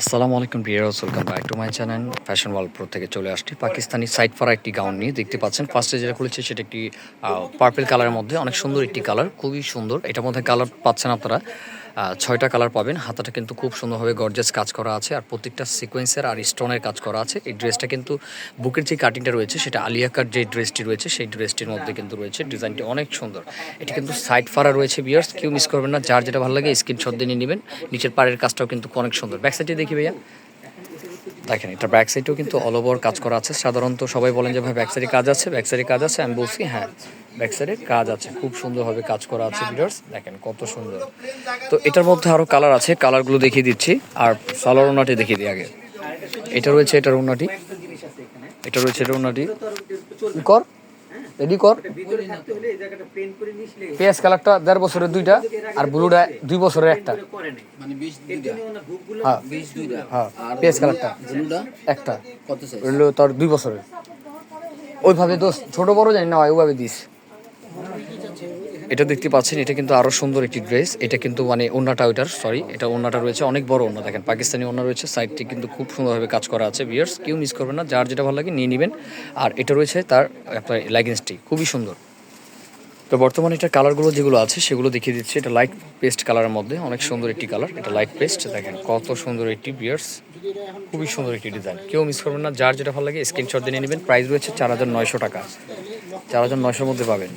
আসসালামু আলাইকুম viewers welcome back to my channel. Fashion world pro থেকে চলে আসছি। পাকিস্তানি সাইড ফারা একটি গাউন নিয়ে দেখতে পাচ্ছেন। ফার্স্টে যেটা খুলেছে সেটা একটি পার্পল কালারের মধ্যে, অনেক সুন্দর একটি কালার খুবই সুন্দর। এটার মধ্যে কালার পাচ্ছেন আপনারা। ছয়টা কালার পাবেন। হাতাটা কিন্তু খুব সুন্দরভাবে গর্জেস কাজ করা আছে আর প্রত্যেকটা সিকোয়েন্সের আর স্টোনের কাজ করা আছে। এই ড্রেসটা কিন্তু বুকের যে কাটিংটা রয়েছে, সেটা আলিয়াকার যে ড্রেসটি রয়েছে, সেই ড্রেসটির মধ্যে কিন্তু রয়েছে। ডিজাইনটি অনেক সুন্দর। এটা কিন্তু সাইড ফারা রয়েছে বিয়ার্স কেউ মিস করবেন না। যার যেটা ভালো লাগে স্ক্রিনশট দিয়ে নিয়ে নেবেন। নিচের পাড়ের কাজটাও কিন্তু অনেক সুন্দর। ব্যাক সাইডে দেখি ভাইয়া। দেখেন, এটা ব্যাক সাইডেও কিন্তু অল ওভার কাজ করা আছে। সাধারণত সবাই বলেন যে, ভাই ব্যাক সাইডে কাজ আছে ব্যাক সাইডে কাজ আছে? আমি বলছি হ্যাঁ। ব্যাক সাইডে কাজ আছে খুব সুন্দরভাবে কাজ করা আছে ভিডিওস দেখেন কত সুন্দর। তো এটার মধ্যে আরও কালার আছে কালারগুলো দেখিয়ে দিচ্ছি আর সালোয়ার ওনাটি দেখিয়ে দিই আগে। এটা রয়েছে এটার ওনাটি এটা রয়েছে এটার ওনাটি কর? রেডি কর? পেঁয়াজ কালারটা দেড় বছরের দুইটা আর ব্লুটা দুই বছরের একটা। মানে বিশ দুইটা। হ্যাঁ। হ্যাঁ পেঁয়াজ কালারটা একটা। তোর দুই বছরের। ওইভাবে দোষ ছোট বড় জানি না ওইভাবে দিস। এটা দেখতে পাচ্ছেন, এটা কিন্তু আরও সুন্দর একটি ড্রেস। এটা কিন্তু মানে ওনাটা ওইটার সরি এটা ওনাটা রয়েছে, অনেক বড় ওনা দেখেন, পাকিস্তানি ওনা রয়েছে সাইডটি কিন্তু খুব সুন্দরভাবে কাজ করা আছে বিয়ার্স কেউ মিস করবেন না, যার যেটা ভালো লাগে নিয়ে নেবেন। আর এটা রয়েছে তার, আপনার লেগিংসটি খুবই সুন্দর। তো বর্তমানে এটার কালারগুলো যেগুলো আছে, সেগুলো দেখিয়ে দিচ্ছি। এটা লাইট পেস্ট কালারের মধ্যে, অনেক সুন্দর একটি কালার এটা লাইট পেস্ট দেখেন, কত সুন্দর একটি বিয়ার্স খুবই সুন্দর একটি ডিজাইন কেউ মিস করবেন না, যার যেটা ভালো লাগে স্ক্রিনশট দিয়ে নেবেন। প্রাইস রয়েছে চার হাজার নয়শো টাকা। চার হাজার নয়শোর মধ্যে পাবেন।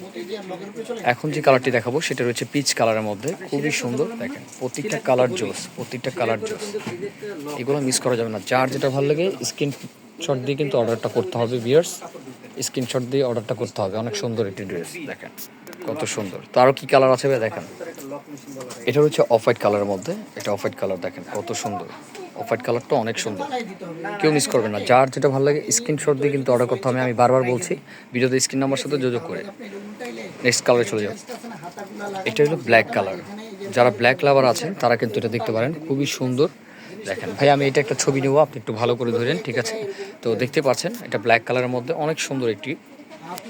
এখন যে কালারটি দেখাবো, সেটা রয়েছে পিচ কালারের মধ্যে। খুবই সুন্দর, দেখেন প্রত্যেকটা কালার জোস প্রত্যেকটা কালার জোস। এগুলো মিস করা যাবে না। যার যেটা ভালো লাগে স্ক্রিনশট দিয়ে কিন্তু অর্ডারটা করতে হবে বিয়ার্স স্ক্রিনশট দিয়ে অর্ডারটা করতে হবে। অনেক সুন্দর একটি ড্রেস দেখেন। কত সুন্দর। তো আরও কি কালার আছে ভাই দেখেন? এটা হচ্ছে অফ হোয়াইট কালারের মধ্যে। এটা অফ হোয়াইট কালার দেখেন, কত সুন্দর। অফ হোয়াইট কালারটা অনেক সুন্দর। কেউ মিস করবেন না। যার যেটা ভালো লাগে স্ক্রিনশট দিয়ে কিন্তু অর্ডার করতে হবে। আমি বারবার বলছি, ভিডিওতে স্ক্রিন নাম্বার সাথে যোগাযোগ করে। নেক্সট কালারে চলে যাও। এটা হলো ব্ল্যাক কালার যারা ব্ল্যাক লাভার আছেন, তারা কিন্তু এটা দেখতে পারেন। খুবই সুন্দর। দেখেন, ভাই, আমি এটা একটা ছবি নেব। আপনি একটু ভালো করে ধরেন, ঠিক আছে? তো দেখতে পাচ্ছেন, এটা ব্ল্যাক কালারের মধ্যে অনেক সুন্দর একটি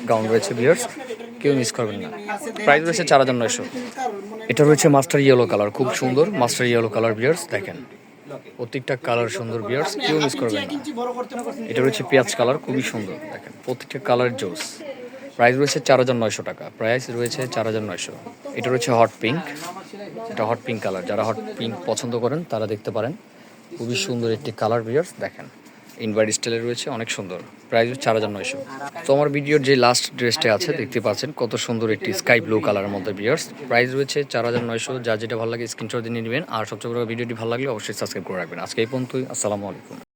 গাউন রয়েছে বিয়ার্স কেউ মিস করবেন না। প্রাইস রয়েছে চার হাজার নয়শো। এটা রয়েছে মাস্টার ইয়েলো কালার খুব সুন্দর। মাস্টার ইয়েলো কালার বিয়ার্স দেখেন। প্রত্যেকটা কালার সুন্দর বিয়ার্স কেউ মিস করবেন না। এটা রয়েছে পেঁয়াজ কালার খুবই সুন্দর, দেখেন। প্রত্যেকটা কালার জোস প্রাইস রয়েছে চার হাজার নয়শো টাকা। প্রাইস রয়েছে চার হাজার নয়শো। এটা রয়েছে হট পিঙ্ক এটা হট পিঙ্ক কালার যারা হট পিঙ্ক পছন্দ করেন, তারা দেখতে পারেন। খুবই সুন্দর একটি কালার বিয়ার্স দেখেন। ইনভাইট স্টাইলে রয়েছে, অনেক সুন্দর। প্রাইস চার হাজার নয়শো। তো আমার ভিডিওর যে লাস্ট ড্রেসটা আছে, দেখতে পাচ্ছেন কত সুন্দর একটি স্কাই ব্লু কালারের মধ্যে বিয়ার্স প্রাইস রয়েছে চার হাজার নয়শো, যা যেটা ভালো লাগে স্ক্রিনশট দিয়ে নেবেন। আর সবচেয়ে বড় ভিডিওটি ভালো লাগলে অবশ্যই সাবস্ক্রাইব করে রাখবেন। আজকে এই পর্যন্তই, আসসালামু আলাইকুম।